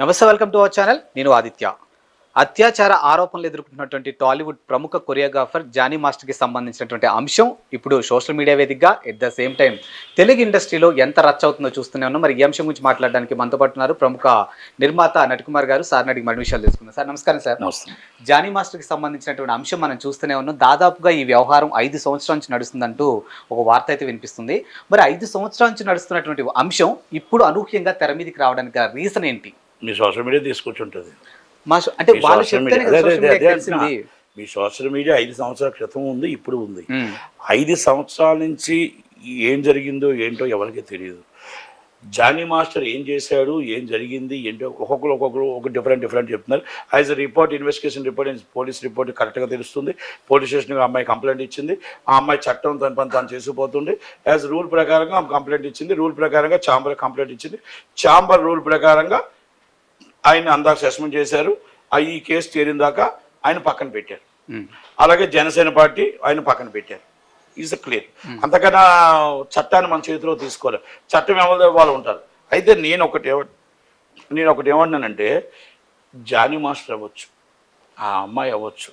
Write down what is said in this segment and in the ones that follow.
నమస్తే welcome to our channel నేను ఆదిత్య. అత్యాచార ఆరోపణలు ఎదుర్కొంటున్నటువంటి టాలీవుడ్ ప్రముఖ కొరియోగ్రాఫర్ జానీ మాస్టర్కి సంబంధించినటువంటి అంశం ఇప్పుడు సోషల్ మీడియా వేదికగా at the same time Telugu ఇండస్ట్రీలో ఎంత రచ్చ అవుతుందో చూస్తూనే ఉన్నాం. మరి ఈ అంశం గురించి మాట్లాడడానికి మనతో పాటు ఉన్నారు ప్రముఖ నిర్మాత నటికుమార్ గారు. సార్ అడిగి మన విషయాలు తెలుసుకుందాం. సార్ నమస్కారం సార్. జానీ మాస్టర్కి సంబంధించినటువంటి అంశం మనం చూస్తూనే ఉన్నాం. దాదాపుగా ఈ వ్యవహారం ఐదు సంవత్సరాల నుంచి నడుస్తుందంటూ ఒక వార్త అయితే వినిపిస్తుంది. మరి ఐదు సంవత్సరాల నుంచి నడుస్తున్నటువంటి అంశం ఇప్పుడు అనూహ్యంగా తెర మీదకి రావడానికి రీజన్ ఏంటి? మీ సోషల్ మీడియా తీసుకొచ్చుంటుంది. మా అంటే మీ వాళ్ళు సోషల్ మీడియా. మీ సోషల్ ఐదు సంవత్సరాల క్రితం ఉంది ఇప్పుడు ఉంది. ఐదు సంవత్సరాల నుంచి ఏం జరిగిందో ఏంటో ఎవరికి తెలియదు. జానీ మాస్టర్ ఏం చేశాడు ఏం జరిగింది ఏంటో ఒక్కొక్కరు ఒక్కొక్కరు ఒక డిఫరెంట్ డిఫరెంట్ చెప్తున్నారు. As a report investigation report police report కరెక్ట్గా తెలుస్తుంది. పోలీస్ స్టేషన్కి అమ్మాయి కంప్లైంట్ ఇచ్చింది. ఆ అమ్మాయి చట్టం తన పని తాను చేసుకుపోతుంది యాజ్ రూల్ ప్రకారంగా ఆమె కంప్లైంట్ ఇచ్చింది. రూల్ ప్రకారంగా చాంబర్ కంప్లైంట్ ఇచ్చింది. చాంబర్ రూల్ ప్రకారంగా ఆయన అందాక సస్పెండ్ చేశారు. ఆ ఈ కేసు చేరిన దాకా ఆయన పక్కన పెట్టారు. అలాగే జనసేన పార్టీ ఆయన పక్కన పెట్టారు. Is clear. అంతకన్నా చట్టాన్ని మన చేతిలో తీసుకోలేదు చట్టం ఎవరిదో వాళ్ళు ఉంటారు. అయితే నేను ఒకటి నేను ఒకటి ఏమన్నానంటే జానీ మాస్టర్ అవ్వచ్చు ఆ అమ్మాయి అవ్వచ్చు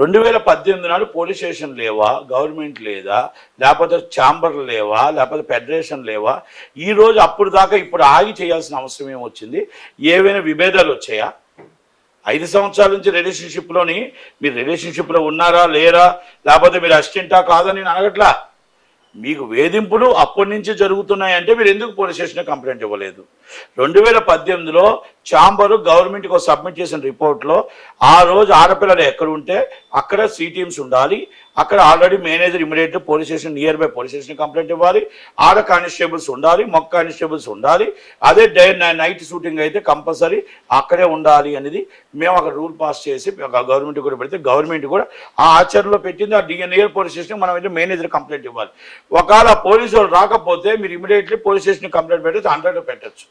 రెండు వేల పద్దెనిమిది నాడు పోలీస్ స్టేషన్ లేవా? గవర్నమెంట్ లేదా? లేకపోతే ఛాంబర్ లేవా? లేకపోతే ఫెడరేషన్ లేవా? ఈరోజు అప్పుడు దాకా ఇప్పుడు ఆగి చేయాల్సిన అవసరం ఏమొచ్చింది? ఏవైనా విభేదాలు వచ్చాయా? ఐదు సంవత్సరాల నుంచి రిలేషన్షిప్లోని మీరు రిలేషన్షిప్లో ఉన్నారా లేరా? లేకపోతే మీరు అసిస్టెంటా కాదని నేను అడగట్లా. మీకు వేధింపులు అప్పటి నుంచి జరుగుతున్నాయంటే మీరు ఎందుకు పోలీస్ స్టేషన్ కంప్లైంట్ ఇవ్వలేదు? రెండు వేల పద్దెనిమిదిలో చాంబరు గవర్నమెంట్కి సబ్మిట్ చేసిన రిపోర్ట్లో ఆ రోజు ఆడపిల్లలు ఎక్కడ ఉంటే అక్కడ సి టీమ్స్ ఉండాలి అక్కడ already manager immediate police station near by police station complaint ఇవ్వాలి. ఆడ కానిస్టేబుల్స్ ఉండాలి మొక్క కానిస్టేబుల్స్ ఉండాలి. అదే డే నైట్ షూటింగ్ అయితే కంపల్సరీ అక్కడే ఉండాలి అనేది మేము అక్కడ రూల్ పాస్ చేసి గవర్నమెంట్ కూడా పెడితే గవర్నమెంట్ కూడా ఆ ఆచరణలో పెట్టింది. ఆ నియర్ పోలీస్ స్టేషన్ మనం అయితే మేనేజర్ కంప్లైంట్ ఇవ్వాలి. ఒకవేళ పోలీసు వాళ్ళు రాకపోతే మీరు ఇమీడియట్లీ పోలీస్ స్టేషన్ కంప్లైంట్ పెట్టచ్చు హండ్రెడ్ పెట్టచ్చు.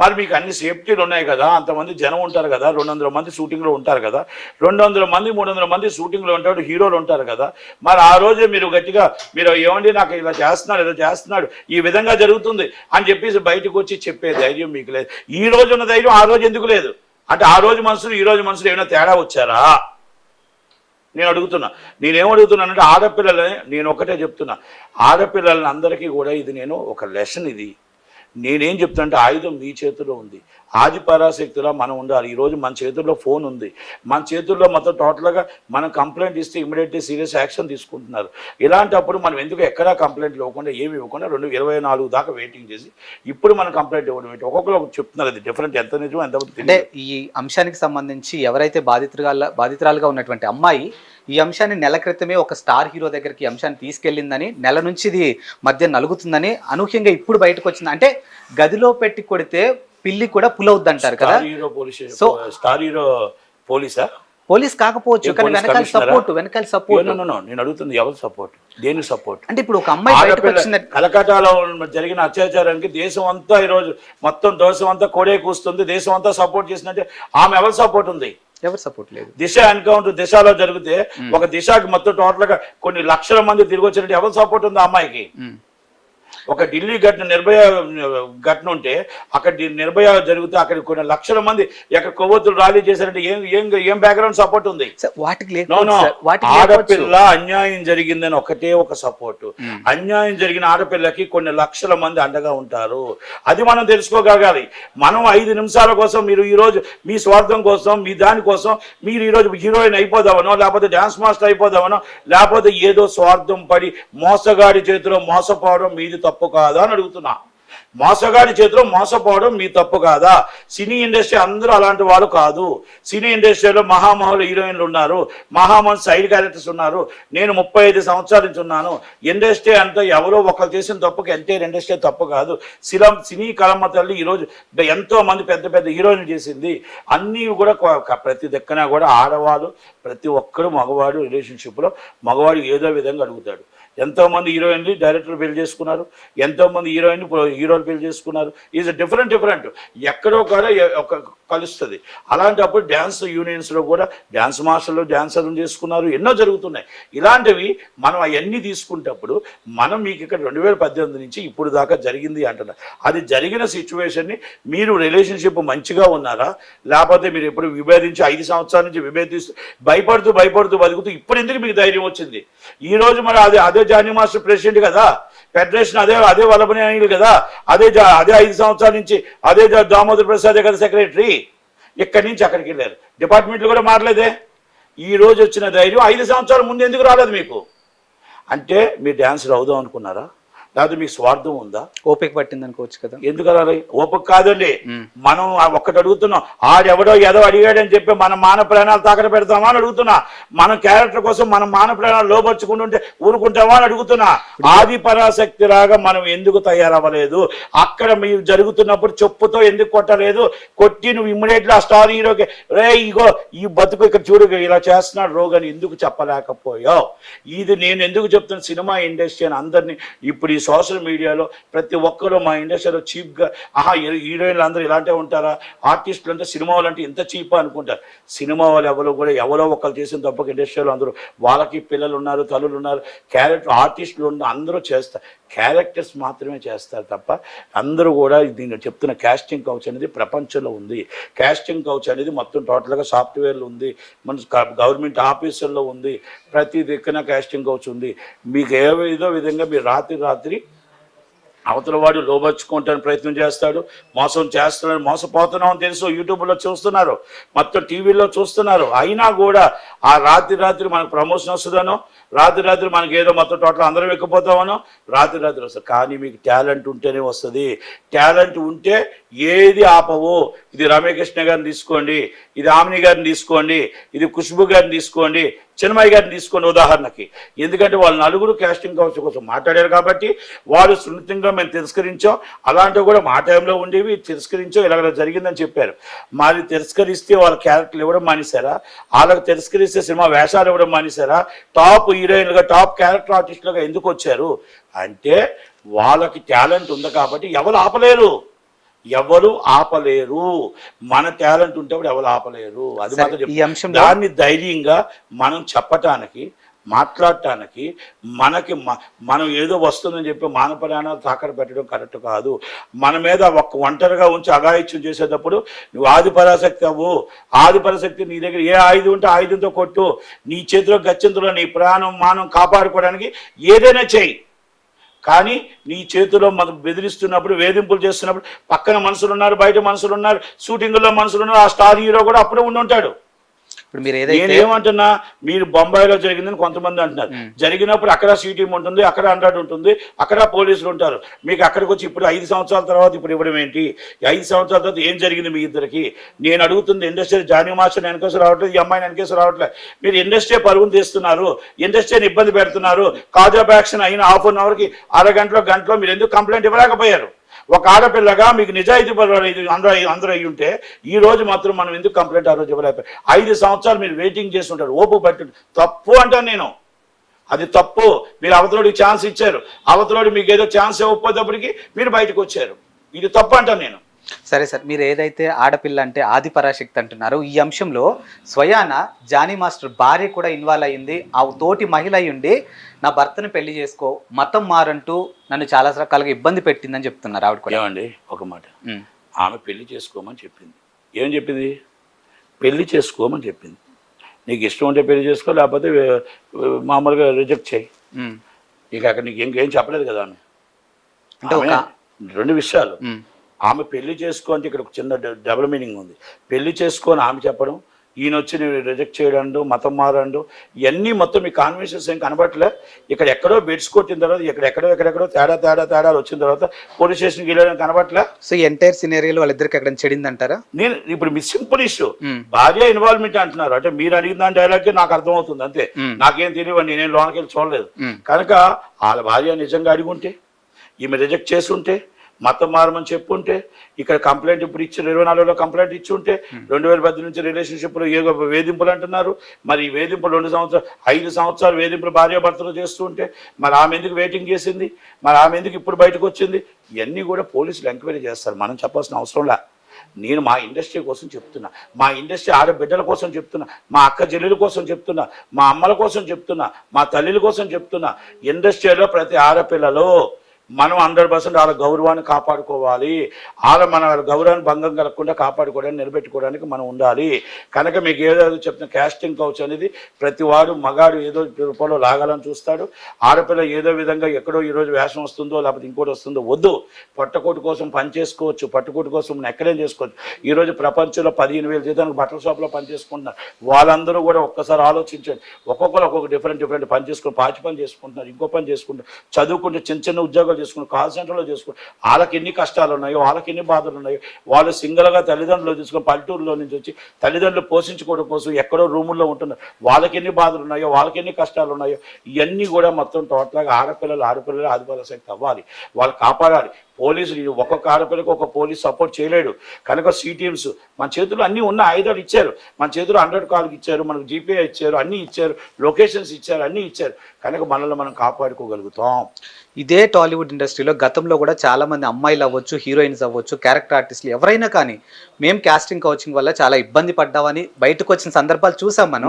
మరి మీకు అన్ని సేఫ్టీలు ఉన్నాయి కదా అంతమంది జనం ఉంటారు కదా రెండు వందల మంది షూటింగ్లో ఉంటారు కదా రెండు వందల మంది మూడు వందల మంది షూటింగ్లో ఉంటాడు హీరోలు ఉంటారు కదా. మరి ఆ రోజే మీరు గట్టిగా మీరు ఏమండి నాకు ఇలా చేస్తున్నాడు ఇలా చేస్తున్నాడు ఈ విధంగా జరుగుతుంది అని చెప్పేసి బయటకు వచ్చి చెప్పే ధైర్యం మీకు లేదు. ఈ రోజు ఉన్న ధైర్యం ఆ రోజు ఎందుకు లేదు? అంటే ఆ రోజు మనుషులు ఈ రోజు మనుషులు ఏమైనా తేడా వచ్చారా? నేను అడుగుతున్నా. నేనేం అడుగుతున్నానంటే ఆడపిల్లలని నేను ఒకటే చెప్తున్నా. ఆడపిల్లలని అందరికీ కూడా ఇది నేను ఒక లెసన్ ఇది. నేనేం చెప్తానంటే ఆయుధం మీ చేతిలో ఉంది. ఆది పరాశక్తిలో మనం ఉండాలి. ఈరోజు మన చేతుల్లో ఫోన్ ఉంది. మన చేతుల్లో మొత్తం టోటల్గా మనం కంప్లైంట్ ఇస్తే ఇమీడియట్లీ సీరియస్ యాక్షన్ తీసుకుంటున్నారు. ఇలాంటప్పుడు మనం ఎందుకు ఎక్కడా కంప్లైంట్ ఇవ్వకుండా ఏమి ఇవ్వకుండా రెండు ఇరవై నాలుగు దాకా వెయిటింగ్ చేసి ఇప్పుడు మనం కంప్లైంట్ ఇవ్వడం ఏంటి? ఒక్కొక్కరు చెప్తున్నారు అది డిఫరెంట్ ఎంత నిజం ఎంత అంటే ఈ అంశానికి సంబంధించి ఎవరైతే బాధితురాల బాధితురాలుగా ఉన్నటువంటి అమ్మాయి ఈ అంశాన్ని నెల క్రితమే ఒక స్టార్ హీరో దగ్గరికి ఈ అంశాన్ని తీసుకెళ్ళిందని నెల నుంచి ఇది మధ్య నలుగుతుందని అనూహ్యంగా ఇప్పుడు బయటకు వచ్చింది అంటే గదిలో పెట్టి కొడితే పిల్లి కూడా పులవుద్ది అంటారు కదా? Star hero police So- star hero పోలీసా? Police కాకపోవచ్చు కానీ వెనకాల? సపోర్ట్ వెనకాల సపోర్ట్ నేను అడుగుతుంది ఎవరు సపోర్ట్ దేని సపోర్ట్ అంటే ఇప్పుడు ఒక అమ్మాయి బయటకు వచ్చిన కలకటాలో జరిగిన అత్యాచారానికి దేశం అంతా ఈరోజు మొత్తం దేశం అంతా కోడే కూస్తుంది దేశం అంతా సపోర్ట్ చేసినట్టే ఆమె ఎవరు సపోర్ట్ ఉంది? ఎవరు సపోర్ట్ లేదు. దిశ ఎన్కౌంటర్ దిశలో జరిగితే ఒక దిశకి మొత్తం టోటల్గా కొన్ని లక్షల మంది తిరిగి వచ్చినట్టు ఎవరు సపోర్ట్ ఉంది ఆ అమ్మాయికి. ఒక ఢిల్లీ ఘటన నిర్భయ ఘటన ఉంటే అక్కడ నిర్భయ జరిగితే అక్కడ కొన్ని లక్షల మంది ఎక్కడ కొవ్వొత్తులు ర్యాలీ చేశారంటే ఏం ఏం ఏం బ్యాక్గ్రౌండ్ సపోర్ట్ ఉంది? వాటికి. ఆడపిల్ల అన్యాయం జరిగిందని ఒకటే ఒక సపోర్ట్ అన్యాయం జరిగిన ఆడపిల్లకి కొన్ని లక్షల మంది అండగా ఉంటారు. అది మనం తెలుసుకోగలగాలి. మనం ఐదు నిమిషాల కోసం మీరు ఈ రోజు మీ స్వార్థం కోసం మీ దాని కోసం మీరు ఈ రోజు హీరోయిన్ అయిపోదామనో లేకపోతే డాన్స్ మాస్టర్ అయిపోదామనో లేకపోతే ఏదో స్వార్థం పడి మోసగాడి చేతిలో మోసపోవడం మీది తప్పు కాదా అని అడుగుతున్నా. మోసగాడి చేతిలో మోసపోవడం మీ తప్పు కాదా? సినీ ఇండస్ట్రీ అందరూ అలాంటి వాళ్ళు కాదు. సినీ ఇండస్ట్రీలో మహామహులు హీరోయిన్లు ఉన్నారు. మహామహులు సైడ్ క్యారెక్టర్స్ ఉన్నారు. నేను ముప్పై ఐదు సంవత్సరాల నుంచి ఉన్నాను. ఇండస్ట్రీ అంతా ఎవరో ఒకరు చేసిన తప్పుకి ఎంటైర్ ఇండస్ట్రీ తప్పు కాదు. శిలం సినీ కలమ్మ తల్లి ఈరోజు ఎంతో మంది పెద్ద పెద్ద హీరోయిన్ చేసింది. అన్నీ కూడా ప్రతి దిక్కన కూడా ఆడవాళ్ళు ప్రతి ఒక్కరు మగవాడు రిలేషన్షిప్లో మగవాడు ఏదో విధంగా అడుగుతాడు. ఎంతో మంది హీరోయిన్లు డైరెక్టర్లు పెళ్ళి చేసుకున్నారు ఎంతోమంది హీరోయిన్లు హీరోయిన్ హీరోలు పెళ్ళి చేసుకున్నారు. Is different different. ఎక్కడో కూడా ఒక కలుస్తుంది. అలాంటప్పుడు డ్యాన్స్ యూనియన్స్లో కూడా డ్యాన్స్ మాస్టర్లు డ్యాన్సర్లు చేసుకున్నారు. ఎన్నో జరుగుతున్నాయి. ఇలాంటివి మనం అవన్నీ తీసుకుంటప్పుడు మనం మీకు ఇక్కడ రెండు వేల పద్దెనిమిది నుంచి ఇప్పుడు దాకా జరిగింది అంటున్నారు అది జరిగిన సిచ్యువేషన్ని మీరు రిలేషన్షిప్ మంచిగా ఉన్నారా? లేకపోతే మీరు ఎప్పుడు విభేదించి ఐదు సంవత్సరాల నుంచి విభేదిస్తూ భయపడుతూ భయపడుతూ బతుకుతూ ఇప్పుడు ఎందుకు మీకు ధైర్యం వచ్చింది? ఈరోజు మరి అదే అదే జానీ మాస్టర్ ప్రెసిడెంట్ కదా ఫెడరేషన్ అదే అదే వల్లభనే అనిల్ కదా అదే జా- అదే ఐదు సంవత్సరాల నుంచి అదే దామోదర్ ప్రసాదే కదా సెక్రటరీ. ఇక్కడి నుంచి అక్కడికి వెళ్ళారు. డిపార్ట్మెంట్లు కూడా మారలేదే. ఈ రోజు వచ్చిన ధైర్యం ఐదు సంవత్సరాల ముందు ఎందుకు రాలేదు మీకు? అంటే మీరు డ్యాన్సర్ అవుదాం అనుకున్నారా? లేకపోతే మీకు స్వార్థం ఉందా? ఓపిక పట్టింది అనుకోవచ్చు కదా. ఎందుకు అలా ఓపిక కాదండి. మనం ఒక్కటి అడుగుతున్నాం. ఆడెవడో ఏదో అడిగాడని చెప్పి మన మాన ప్రాణాలు తాకట పెడతామా అని అడుగుతున్నా. మన క్యారెక్టర్ కోసం మనం మాన ప్రాణాలు లోపరుచుకుంటుంటే ఊరుకుంటామా అని అడుగుతున్నా. ఆది పరాశక్తి రాగా మనం ఎందుకు తయారవ్వలేదు? అక్కడ మీరు జరుగుతున్నప్పుడు చెప్పుతో ఎందుకు కొట్టలేదు? కొట్టి నువ్వు ఇమ్మీడియట్లీ ఆ స్టార్ హీరోకి రే ఇగో ఈ బతుకు ఇక్కడ చూడు ఇలా చేస్తున్నాడు రోగని ఎందుకు చెప్పలేకపోయావు? ఇది నేను ఎందుకు చెప్తున్నా? సినిమా ఇండస్ట్రీ అని అందరినీ ఇప్పుడు ఈ సోషల్ మీడియాలో ప్రతి ఒక్కరు మా ఇండస్ట్రీలో చీప్గా ఆహా హీరోయిన్లు అందరూ ఇలాంటే ఉంటారా? ఆర్టిస్టులు అంటే సినిమా వాళ్ళు అంటే ఇంత చీపా అనుకుంటారు. సినిమా వాళ్ళు ఎవరో కూడా ఎవరో ఒకరు చేసిన తప్పక ఇండస్ట్రీలో అందరూ వాళ్ళకి పిల్లలు ఉన్నారు తల్లులు ఉన్నారు క్యారెక్టర్ ఆర్టిస్టులు ఉన్న అందరూ చేస్తారు క్యారెక్టర్స్ మాత్రమే చేస్తారు తప్ప అందరూ కూడా దీన్ని చెప్తున్న క్యాస్టింగ్ కౌచ్ అనేది ప్రపంచంలో ఉంది. క్యాస్టింగ్ కౌచ్ అనేది మొత్తం టోటల్గా సాఫ్ట్వేర్లో ఉంది మన గవర్నమెంట్ ఆఫీసుల్లో ఉంది ప్రతి దిక్కున క్యాస్టింగ్ కౌచ్ ఉంది. మీకు ఏ ఏదో విధంగా మీరు రాత్రి రాత్రి అవతల వాడు లోబర్చుకుంటాను ప్రయత్నం చేస్తాడు మోసం చేస్తున్నాడు మోసపోతున్నామని తెలుసు. యూట్యూబ్లో చూస్తున్నారు మొత్తం టీవీలో చూస్తున్నారు. అయినా కూడా ఆ రాత్రి రాత్రి మనకు ప్రమోషన్ వస్తుందనో రాత్రి రాత్రి మనకి ఏదో మొత్తం టోటల్ అందరం ఎక్కిపోతామనో రాత్రి రాత్రి వస్తుంది. కానీ మీకు టాలెంట్ ఉంటేనే వస్తుంది. టాలెంట్ ఉంటే ఏది ఆపవు. ఇది రమేకృష్ణ గారిని తీసుకోండి ఇది ఆమిని గారిని తీసుకోండి ఇది ఖుష్బు గారిని తీసుకోండి చిన్మయ్య గారిని తీసుకోండి ఉదాహరణకి. ఎందుకంటే వాళ్ళు నలుగురు క్యాస్టింగ్ కౌచ్ కోసం మాట్లాడారు కాబట్టి వారు సున్నితంగా మేము తిరస్కరించాం. అలాంటివి కూడా మా టైంలో ఉండేవి. తిరస్కరించాం. ఇలాగ జరిగిందని చెప్పారు. మరి తిరస్కరిస్తే వాళ్ళ క్యారెక్టర్లు ఇవ్వడం మానేశారా? వాళ్ళకి తిరస్కరిస్తే సినిమా వేషాలు ఇవ్వడం మానేశారా? టాప్ హీరోయిన్లుగా టాప్ క్యారెక్టర్ ఆర్టిస్టులుగా ఎందుకు వచ్చారు? అంటే వాళ్ళకి టాలెంట్ ఉంది కాబట్టి ఎవరు ఆపలేరు. ఎవరు ఆపలేరు. మన టాలెంట్ ఉంటే ఎవరు ఆపలేరు. అది మాత్రం దాన్ని ధైర్యంగా మనం చెప్పటానికి మాట్లాడటానికి మనకి మనం ఏదో వస్తుందని చెప్పి మానపరాణాలు తాకడ పెట్టడం కరెక్ట్ కాదు. మన మీద ఒక్క ఒంటరిగా ఉంచి అగాయిత్యం చేసేటప్పుడు నువ్వు ఆది పరాశక్తి అవ్వు. ఆది పరాశక్తి నీ దగ్గర ఏ ఆయుధం ఉంటే ఆయుధంతో కొట్టు. నీ చేతిలో గచ్చింతలో నీ ప్రాణం మానం కాపాడుకోవడానికి ఏదైనా చెయ్యి కానీ నీ చేతిలో మనం బెదిరిస్తున్నప్పుడు వేధింపులు చేస్తున్నప్పుడు పక్కన మనుషులు ఉన్నారు బయట మనుషులు ఉన్నారు షూటింగ్లో మనుషులు ఉన్నారు ఆ స్టార్ హీరో కూడా అప్పుడే ఉండి ఉంటాడు. ఇప్పుడు మీరు ఏదైతే నేనేమంటున్నా మీరు బొంబాయిలో జరిగిందని కొంతమంది అంటున్నారు. జరిగినప్పుడు అక్కడ సీటీఎం ఉంటుంది అక్కడ హండ్రెడ్ ఉంటుంది అక్కడ పోలీసులు ఉంటారు. మీకు అక్కడికి వచ్చి ఇప్పుడు ఐదు సంవత్సరాల తర్వాత ఇప్పుడు ఇవ్వడం ఏంటి? ఐదు సంవత్సరాల తర్వాత ఏం జరిగింది మీ ఇద్దరికి? నేను అడుగుతుంది ఇండస్ట్రీ జానీ మాస్టర్ వెనకేసి రావట్లేదు ఈ అమ్మాయిని వెనకేసి రావట్లేదు. మీరు ఇండస్ట్రీ పరుగును తీస్తున్నారు ఇండస్ట్రీని ఇబ్బంది పెడుతున్నారు. కాజ్ ఆఫ్ యాక్షన్ అయిన హాఫ్ అన్ అవర్కి అరగంటలో గంటలో మీరు ఎందుకు కంప్లైంట్ ఇవ్వలేకపోయారు? ఒక ఆడపిల్లగా మీకు నిజాయితీ పరులు అందరూ అందరూ అయ్యి ఉంటే ఈ రోజు మాత్రం మనం ఎందుకు కంప్లైంట్ ఆ రోజు ఇవ్వలేకపోయి ఐదు సంవత్సరాలు మీరు వెయిటింగ్ చేసి ఉంటారు ఓపు పట్టు తప్పు అంటాను నేను. అది తప్పు. మీరు అవతలోడికి ఛాన్స్ ఇచ్చారు. అవతలోడి మీకు ఏదో ఛాన్స్ ఇవ్వకపోతేప్పటికి మీరు బయటకు వచ్చారు. ఇది తప్పు అంటాను నేను. సరే సార్ మీరు ఏదైతే ఆడపిల్ల అంటే ఆది పరాశక్తి అంటున్నారో ఈ అంశంలో స్వయాన జానీ మాస్టర్ భార్య కూడా ఇన్వాల్వ్ అయ్యింది. ఆ తోటి మహిళ అయి ఉండి నా భర్తను పెళ్ళి చేసుకో మతం మారంటూ నన్ను చాలా రకాలుగా ఇబ్బంది పెట్టిందని చెప్తున్నారు ఆవిడ కూడా. ఏమండి ఒక మాట. ఆమె పెళ్ళి చేసుకోమని చెప్పింది. ఏం చెప్పింది? పెళ్ళి చేసుకోమని చెప్పింది. నీకు ఇష్టం ఉంటే పెళ్ళి చేసుకో లేకపోతే మామూలుగా రిజెక్ట్ చేయి. ఇక అక్కడ నీకు ఇంకేం చెప్పలేదు కదా ఆమె. అంటే రెండు విషయాలు. ఆమె పెళ్ళి చేసుకో అంటే ఇక్కడ ఒక చిన్న డబుల్ మీనింగ్ ఉంది. పెళ్ళి చేసుకొని ఆమె చెప్పడం ఈయన వచ్చి నేను రిజెక్ట్ చేయడం మతం మారండు ఇవన్నీ మొత్తం మీ కాన్వెన్షన్స్ ఏం కనబట్టలే ఇక్కడ ఎక్కడో బెడ్స్ కొట్టిన తర్వాత ఇక్కడ ఎక్కడో ఎక్కడెక్కడో తేడా తేడా తేడాలు వచ్చిన తర్వాత పోలీస్ స్టేషన్కి వెళ్ళడం కనబట్టలే సో ఎంటైర్ సినేరియోలో వాళ్ళిద్దరికి ఎక్కడ చెడిందంటారా? నేను ఇప్పుడు మీ సింపుల్ ఇష్యూ. భార్య ఇన్వాల్వ్మెంట్ అంటున్నారు. అంటే మీరు అడిగిన దాని డైలాగ్ నాకు అర్థమవుతుంది అంతే. మ్మ్. నాకేం తెలియవండి నేను లోనకి వెళ్ళి చూడలేదు. కనుక వాళ్ళ భార్య నిజంగా అడిగి ఉంటే ఈమె రిజెక్ట్ చేసి ఉంటే మతం మారమని చెప్పుంటే ఇక్కడ కంప్లైంట్ ఇప్పుడు ఇచ్చి ఇరవై నాలుగులో కంప్లైంట్ ఇచ్చి ఉంటే రెండు వేల పది నుంచి రిలేషన్షిప్లో ఏ వేధింపులు అంటున్నారు? మరి ఈ వేధింపులు రెండు సంవత్సరాలు ఐదు సంవత్సరాలు వేధింపులు భార్యాభర్తలు చేస్తూ ఉంటే మరి ఆమె ఎందుకు వెయిటింగ్ చేసింది? మరి ఆమె ఎందుకు ఇప్పుడు బయటకు వచ్చింది? ఇవన్నీ కూడా పోలీసులు ఎంక్వైరీ చేస్తారు. మనం చెప్పాల్సిన అవసరంలా నేను మా ఇండస్ట్రీ కోసం చెప్తున్నా. మా ఇండస్ట్రీ ఆడబిడ్డల కోసం చెప్తున్నా. మా అక్క చెల్లెల కోసం చెప్తున్నా. మా అమ్మల కోసం చెప్తున్నా. మా తల్లిల కోసం చెప్తున్నా. ఇండస్ట్రీలో ప్రతి ఆడపిల్లలో మనం హండ్రెడ్ పర్సెంట్ వాళ్ళ గౌరవాన్ని కాపాడుకోవాలి. వాళ్ళ మన గౌరవాన్ని భంగం కలగకుండా కాపాడుకోవడానికి నిలబెట్టుకోవడానికి మనం ఉండాలి. కనుక మీకు ఏదో చెప్తున్న క్యాస్టింగ్ కౌచ్ అనేది ప్రతి వాడు మగాడు ఏదో రూపంలో లాగాలని చూస్తాడు. ఆడపిల్ల ఏదో విధంగా ఎక్కడో ఈరోజు వేషం వస్తుందో లేకపోతే ఇంకోటి వస్తుందో వద్దు. పట్టకోటి కోసం పని చేసుకోవచ్చు. పట్టుకోటి కోసం ఎక్కడేం చేసుకోవచ్చు. ఈరోజు ప్రపంచంలో పదిహేను వేల జీతానికి బట్టల షాప్లో పని చేసుకుంటున్నారు. వాళ్ళందరూ కూడా ఒక్కసారి ఆలోచించండి. ఒక్కొక్కరు ఒక్కొక్క డిఫరెంట్ డిఫరెంట్ పని చేసుకుని పాచి పని చేసుకుంటున్నారు ఇంకో పని చేసుకుంటారు చదువుకుంటే చిన్న చిన్న ఉద్యోగాలు చేసుకుని కాల్ సెంటర్లో చేసుకుని వాళ్ళకి ఎన్ని కష్టాలు ఉన్నాయో వాళ్ళకి ఎన్ని బాధలు ఉన్నాయో వాళ్ళు సింగిల్గా తల్లిదండ్రులు తీసుకొని పల్లెటూరులో నుంచి వచ్చి తల్లిదండ్రులు పోషించుకోవడం కోసం ఎక్కడో రూముల్లో ఉంటున్నారు వాళ్ళకి ఎన్ని బాధలు ఉన్నాయో వాళ్ళకి ఎన్ని కష్టాలు ఉన్నాయో ఇవన్నీ కూడా మొత్తం టోటల్గా ఆడపిల్లలు ఆడపిల్లలు ఆదిపాల శక్తి అవ్వాలి. వాళ్ళు కాపాడాలి. పోలీసులు ఒక్కొక్క ఆడపిల్లకి ఒక పోలీస్ సపోర్ట్ చేయలేడు. కనుక సి టీమ్స్ మన చేతుల్లో అన్నీ ఉన్న ఆయుధాలు ఇచ్చారు. మన చేతిలో హండ్రెడ్ కాల్కి ఇచ్చారు మనకు జీపీఐ ఇచ్చారు అన్నీ ఇచ్చారు లొకేషన్స్ ఇచ్చారు అన్నీ ఇచ్చారు. కనుక మనల్ని మనం కాపాడుకోగలుగుతాం. ఇదే టాలీవుడ్ ఇండస్ట్రీలో గతంలో కూడా చాలా మంది అమ్మాయిలు అవ్వచ్చు హీరోయిన్స్ అవ్వచ్చు క్యారెక్టర్ ఆర్టిస్టులు ఎవరైనా కానీ మేము కాస్టింగ్ కోచింగ్ వల్ల చాలా ఇబ్బంది పడ్డామని బయటకు వచ్చిన సందర్భాలు చూసాం మనం.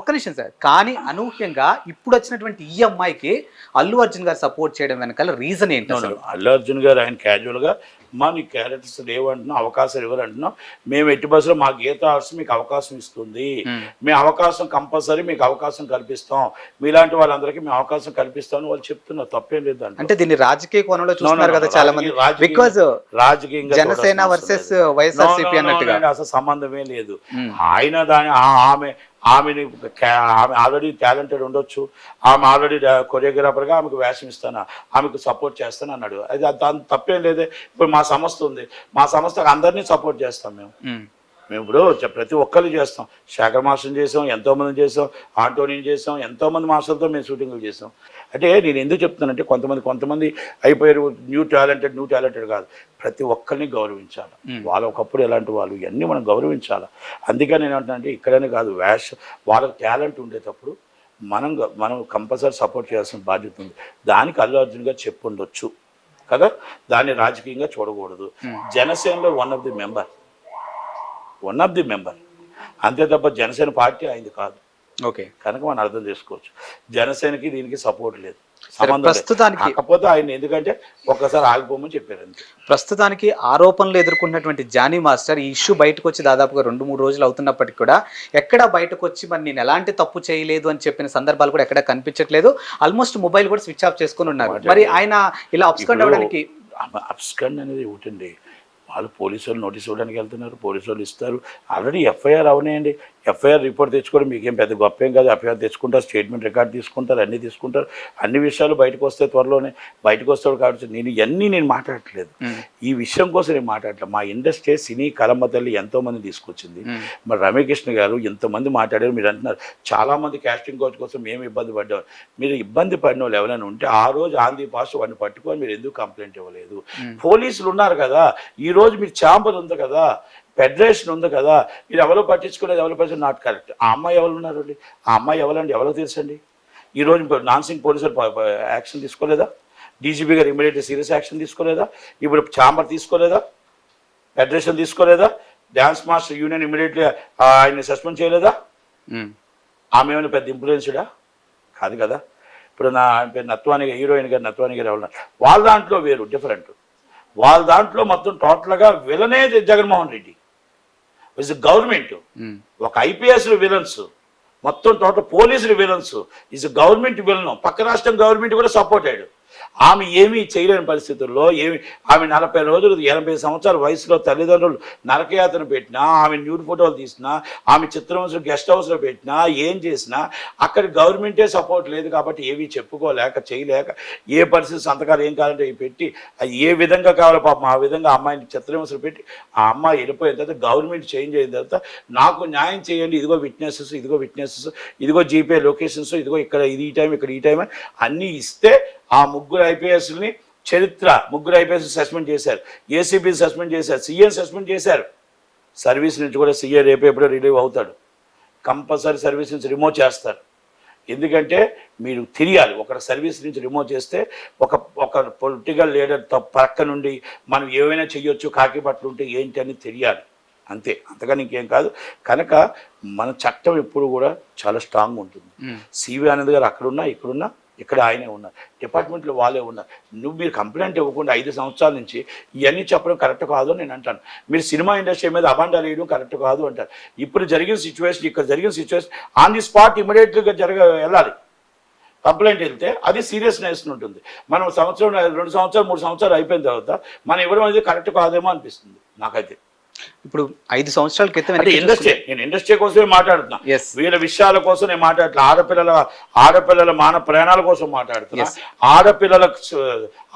ఒక్క నిమిషం సార్. కానీ అనూహ్యంగా ఇప్పుడు వచ్చినటువంటి ఈ అమ్మాయికి అల్లు అర్జున్ గారు సపోర్ట్ చేయడం వెనకాల రీజన్ ఏంటి. అల్లు అర్జున్ గారు ఆయన క్యాజువల్గా మా నీ క్యారెక్టర్స్ లేవంటున్నాం అవకాశాలు ఎవరు అంటున్నాం మేము ఎట్టి బస్సులో మా గీత ఆర్ట్స్ మీకు అవకాశం ఇస్తుంది. మేము అవకాశం కంపల్సరీ మీకు అవకాశం కల్పిస్తాం మీలాంటి వాళ్ళందరికీ మేము అవకాశం కల్పిస్తామని వాళ్ళు చెప్తున్నారు తప్పేం లేదు. అంటే దీన్ని రాజకీయ కోణంలో చూస్తున్నారు కదా చాలా మంది బికాజ్ రాజకీయంగా జనసేన వర్సెస్. వైఎస్ఆర్సీపీ అన్నట్టుగా అసలు సంబంధమే లేదు. ఆయన దాని ఆమె ఆమెని ఆమె ఆల్రెడీ టాలెంటెడ్ ఉండొచ్చు. ఆమె ఆల్రెడీ కొరియోగ్రాఫర్గా ఆమెకు వేషం ఇస్తాను ఆమెకు సపోర్ట్ చేస్తాను అన్నాడు. అది దాని తప్పేం లేదే. ఇప్పుడు మా సంస్థ ఉంది. మా సంస్థకు అందరినీ సపోర్ట్ చేస్తాం మేము. మేము ఇప్పుడు ప్రతి ఒక్కరు చేస్తాం. శేఖర్ మాస్టర్ చేసాం ఎంతో మంది చేసాం ఆంటోనీ చేసాం ఎంతో మంది మాస్టర్లతో మేము షూటింగ్లు చేసాం. అంటే నేను ఎందుకు చెప్తున్నానంటే కొంతమంది కొంతమంది అయిపోయారు న్యూ టాలెంటెడ్ న్యూ టాలెంటెడ్ కాదు. ప్రతి ఒక్కరిని గౌరవించాలి. వాళ్ళు ఒకప్పుడు ఎలాంటి వాళ్ళు? ఇవన్నీ మనం గౌరవించాలి. అందుకని నేను అంటున్నానంటే ఇక్కడనే కాదు వేష వాళ్ళకి టాలెంట్ ఉండేటప్పుడు మనం మనం కంపల్సరీ సపోర్ట్ చేయాల్సిన బాధ్యత ఉంది. దానికి అల్లు అర్జున్ గారు చెప్పు ఉండొచ్చు. కదా? దాన్ని రాజకీయంగా చూడకూడదు. జనసేనలో one of the member one of the member అంతే తప్ప జనసేన పార్టీ అయింది కాదు. ఓకే. కనుక మనం అర్థం చేసుకోవచ్చు. జనసేనకి దీనికి సపోర్ట్ లేదు. ప్రస్తుతానికి కాకపోతే ఆయన ఎందుకంటే ఒక్కసారి ఆగిపోమని చెప్పారు ప్రస్తుతానికి ఆరోపణలు ఎదుర్కొన్నటువంటి జానీ మాస్టర్ ఈ ఇష్యూ బయటకు వచ్చి దాదాపుగా రెండు మూడు రోజులు అవుతున్నప్పటికీ కూడా ఎక్కడ బయటకు వచ్చి మరి నేను ఎలాంటి తప్పు చేయలేదు అని చెప్పిన సందర్భాలు కూడా ఎక్కడ కనిపించట్లేదు. ఆల్మోస్ట్ మొబైల్ కూడా స్విచ్ ఆఫ్ చేసుకుని ఉన్నారు. మరి ఆయన ఇలా అప్స్కండ్ అవ్వడానికి అబ్స్కండ్ అనేది ఒకటండి వాళ్ళు పోలీసు వాళ్ళు నోటీస్ ఇవ్వడానికి వెళ్తున్నారు పోలీసు వాళ్ళు ఇస్తారు ఆల్రెడీ ఎఫ్ఐఆర్ అవనాయండి. ఎఫ్ఐఆర్ రిపోర్ట్ తెచ్చుకోవడం మీకేం పెద్ద గొప్ప ఏం కాదు. ఎఫ్ఐఆర్ తెచ్చుకుంటారు స్టేట్మెంట్ రికార్డ్ తీసుకుంటారు అన్నీ తీసుకుంటారు. అన్ని విషయాలు బయటకు వస్తే త్వరలోనే బయటకు వస్తాడు కాబట్టి నేను ఇవన్నీ నేను మాట్లాడట్లేదు. ఈ విషయం కోసం నేను మాట్లాడట్లేదు. మా ఇండస్ట్రీ సినీ కలమ్మ తల్లి ఎంతో మంది తీసుకొచ్చింది మరి రమ్యకృష్ణ గారు ఇంతమంది మాట్లాడారు మీరు అంటున్నారు. చాలా మంది కాస్టింగ్ కోచ్ కోసం మేము ఇబ్బంది పడ్డాం. మీరు ఇబ్బంది పడిన వాళ్ళు ఎవరైనా ఉంటే ఆ రోజు ఆంధ్ర పాస్ వాడిని పట్టుకొని మీరు ఎందుకు కంప్లైంట్ ఇవ్వలేదు. పోలీసులు ఉన్నారు కదా. ఈ రోజు మీరు ఛాంబర్ ఉంది కదా. ఫెడరేషన్ ఉంది కదా మీరు ఎవరో పట్టించుకునేది ఎవరో పట్టించుకుని నాట్ కరెక్ట్. ఆ అమ్మాయి ఎవరు ఉన్నారండి ఆ అమ్మాయి ఎవరండి? ఎవరో తెలుసండి? ఈ రోజు ఇప్పుడు నాన్సింగ్ పోలీసులు యాక్షన్ తీసుకోలేదా? డీజీపీ గారు ఇమీడియట్ సీరియస్ యాక్షన్ తీసుకోలేదా? ఇప్పుడు ఛాంబర్ తీసుకోలేదా? ఫెడరేషన్ తీసుకోలేదా? డ్యాన్స్ మాస్టర్ యూనియన్ ఇమీడియట్లీ ఆయన్ని సస్పెండ్ చేయలేదా? ఆమె ఏమైనా పెద్ద ఇన్ఫ్లుయెన్స్డా కాదు కదా. ఇప్పుడు నా పేరు నత్వాని గారు హీరోయిన్ గారు నత్వాని గారు ఎవరు వాళ్ళ దాంట్లో వేరు డిఫరెంట్ వాళ్ళ దాంట్లో మొత్తం టోటల్గా విలనే జగన్మోహన్ రెడ్డి. Is government. ఉమ్, ఒక ఐపీఎస్ విలన్స్ మొత్తం టోటల్ పోలీసులు విలన్స్ ఇస్ గవర్నమెంట్ విలన్. పక్క రాష్ట్రం గవర్నమెంట్ కూడా సపోర్ట్ అయ్యాడు. ఆమె ఏమీ చేయలేని పరిస్థితుల్లో ఏమి ఆమె నలభై రోజులు ఎనభై సంవత్సరాల వయసులో తల్లిదండ్రులు నరకయాతన పెట్టినా ఆమె న్యూడ్ ఫోటోలు తీసినా ఆమె చిత్రవంశం గెస్ట్ హౌస్లో పెట్టినా ఏం చేసినా అక్కడ గవర్నమెంటే సపోర్ట్ లేదు కాబట్టి ఏమీ చెప్పుకోలేక చేయలేక ఏ పరిస్థితి సంతకాలు ఏం కావాలంటే అవి పెట్టి అది ఏ విధంగా కావాలో పాపం ఆ విధంగా అమ్మాయిని చిత్రహింసలు పెట్టి ఆ అమ్మాయి వెళ్ళిపోయిన తర్వాత గవర్నమెంట్ చేంజ్ అయిన తర్వాత నాకు న్యాయం చేయండి ఇదిగో విట్నెసెస్ ఇదిగో విట్నెసెస్ ఇదిగో జీపే లొకేషన్స్ ఇదిగో ఇక్కడ ఇది ఈ టైం ఇక్కడ ఈ టైం అన్నీ ఇస్తే ఆ ముగ్గురు ఐపీఎస్ని చరిత్ర ముగ్గురు ఐపీఎస్ సస్పెండ్ చేశారు. ఏసీబీ సస్పెండ్ చేశారు. సీఎం సస్పెండ్ చేశారు. సర్వీస్ నుంచి కూడా సీఏ రేపు ఎప్పుడో రిలీవ్ అవుతాడు. కంపల్సరీ సర్వీస్ నుంచి రిమూవ్ చేస్తారు. ఎందుకంటే మీరు తెలియాలి ఒక సర్వీస్ నుంచి రిమూవ్ చేస్తే ఒక ఒక పొలిటికల్ లీడర్ పక్క నుండి మనం ఏమైనా చెయ్యొచ్చు కాకి బట్టలు ఉంటే ఏంటి అని తెలియాలి. అంతే. అంతగా ఇంకేం కాదు. కనుక మన చట్టం ఎప్పుడు కూడా చాలా స్ట్రాంగ్ ఉంటుంది. సివి ఆనంద్ గారు అక్కడున్నా ఇక్కడున్నా ఇక్కడ ఆయనే ఉన్నారు. డిపార్ట్మెంట్లో వాళ్ళే ఉన్నారు. నువ్వు మీరు కంప్లైంట్ ఇవ్వకుండా ఐదు సంవత్సరాల నుంచి ఇవన్నీ చెప్పడం కరెక్ట్ కాదు అని నేను అంటాను. మీరు సినిమా ఇండస్ట్రీ మీద అభాండాలు వేయడం కరెక్ట్ కాదు అంటారు. ఇప్పుడు జరిగిన సిచ్యువేషన్ ఇక్కడ జరిగిన సిచ్యువేషన్ ఆన్ ది స్పాట్ ఇమీడియట్గా జరగ వెళ్ళాలి. కంప్లైంట్ వెళ్తే అది సీరియస్నెస్ ఉంటుంది. మనం సంవత్సరం రెండు సంవత్సరాలు మూడు సంవత్సరాలు అయిపోయిన తర్వాత మనం ఇవ్వడం అనేది కరెక్ట్ కాదేమో అనిపిస్తుంది. నాకైతే. ఇప్పుడు ఐదు సంవత్సరాల క్రితం ఇండస్ట్రీ నేను ఇండస్ట్రీ కోసమే మాట్లాడుతున్నా. వీళ్ళ విషయాల కోసం నేను మాట్లాడట్లా ఆడపిల్లల ఆడపిల్లల మాన ప్రాణాల కోసం మాట్లాడుతున్నా. ఆడపిల్లల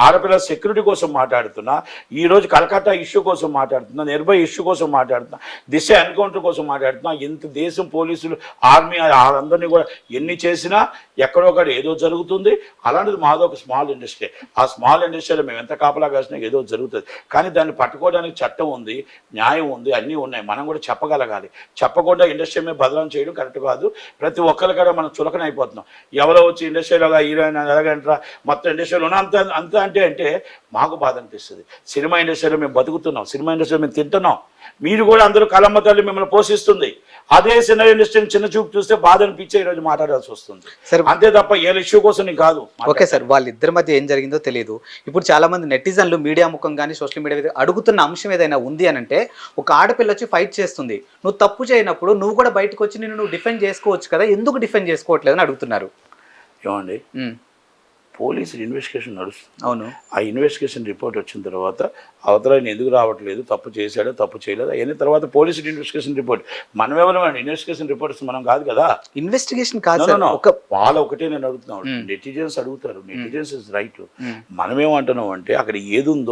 ఆడపిల్లల సెక్యూరిటీ కోసం మాట్లాడుతున్నా. ఈ రోజు కలకత్తా ఇష్యూ కోసం మాట్లాడుతున్నా. నిర్భయ ఇష్యూ కోసం మాట్లాడుతున్నా. దిశ ఎన్కౌంటర్ కోసం మాట్లాడుతున్నా. ఇంత దేశం పోలీసులు ఆర్మీ అందరినీ కూడా ఎన్ని చేసినా ఎక్కడో ఒకటి ఏదో జరుగుతుంది. అలాంటిది మాదో ఒక స్మాల్ ఇండస్ట్రీ ఆ స్మాల్ ఇండస్ట్రీలో మేము ఎంత కాపలా కాసినా ఏదో జరుగుతుంది. కానీ దాన్ని పట్టుకోవడానికి చట్టం ఉంది న్యాయం ఉంది. అన్నీ ఉన్నాయి. మనం కూడా చెప్పగలగాలి. చెప్పకుండా ఇండస్ట్రీ మీద బదలం చేయడం కరెక్ట్ కాదు. ప్రతి ఒక్కరి కూడా మనం చులకన అయిపోతున్నాం. ఎవరో వచ్చి ఇండస్ట్రీలో హీరోయిన్ ఎలాగంటారా మొత్తం ఇండస్ట్రీలో ఉన్న అంత అంత అంటే అంటే మాకు బాధ అనిపిస్తుంది. సినిమా ఇండస్ట్రీలో మేము బతుకుతున్నాం. సినిమా ఇండస్ట్రీలో మేము తింటున్నాం. మీరు కూడా అందరూ కలమ్మ తల్లి మిమ్మల్ని పోషిస్తుంది. అదే సినిమా ఇండస్ట్రీని చిన్న చూపు చూస్తే బాధ అనిపించే ఈరోజు మాట్లాడాల్సి వస్తుంది. సరే అంతే తప్ప ఏ ఇష్యూ కోసం నీకు కాదు ఓకే సార్ వాళ్ళిద్దరి మధ్య ఏం జరిగిందో తెలియదు ఇప్పుడు చాలా మంది నెటిజన్లు మీడియా ముఖం కానీ సోషల్ మీడియా మీద అడుగుతున్న అంశం ఏదైనా ఉంది అని అంటే ఒక ఆడపిల్ల వచ్చి ఫైట్ చేస్తుంది. నువ్వు తప్పు చేయనప్పుడు నువ్వు కూడా బయటకు వచ్చి నేను నువ్వు డిఫెండ్ చేసుకోవచ్చు కదా ఎందుకు డిఫెండ్ చేసుకోవట్లేదు అని అడుగుతున్నారు. ఏమండి? ఉమ్, పోలీసు ఇన్వెస్టిగేషన్ నడుస్తుంది. అవును. ఆ ఇన్వెస్టిగేషన్ రిపోర్ట్ వచ్చిన తర్వాత అవతల ఆయన ఎందుకు రావట్లేదు తప్పు చేశాడో తప్పు చేయలేదు అయిన తర్వాత పోలీసు ఇన్వెస్టిగేషన్ రిపోర్ట్ మనం ఎవరు ఇన్వెస్టిగేషన్ రిపోర్ట్స్ మనం కాదు కదా. ఇన్వెస్టిగేషన్ కాదు. ఒక వాళ్ళ ఒకటే నేను అడుగుతున్నాను. నెటిజన్స్ అడుగుతారు. Netizens is right. మనమేమంటున్నాం అంటే అక్కడ ఏది ఉందో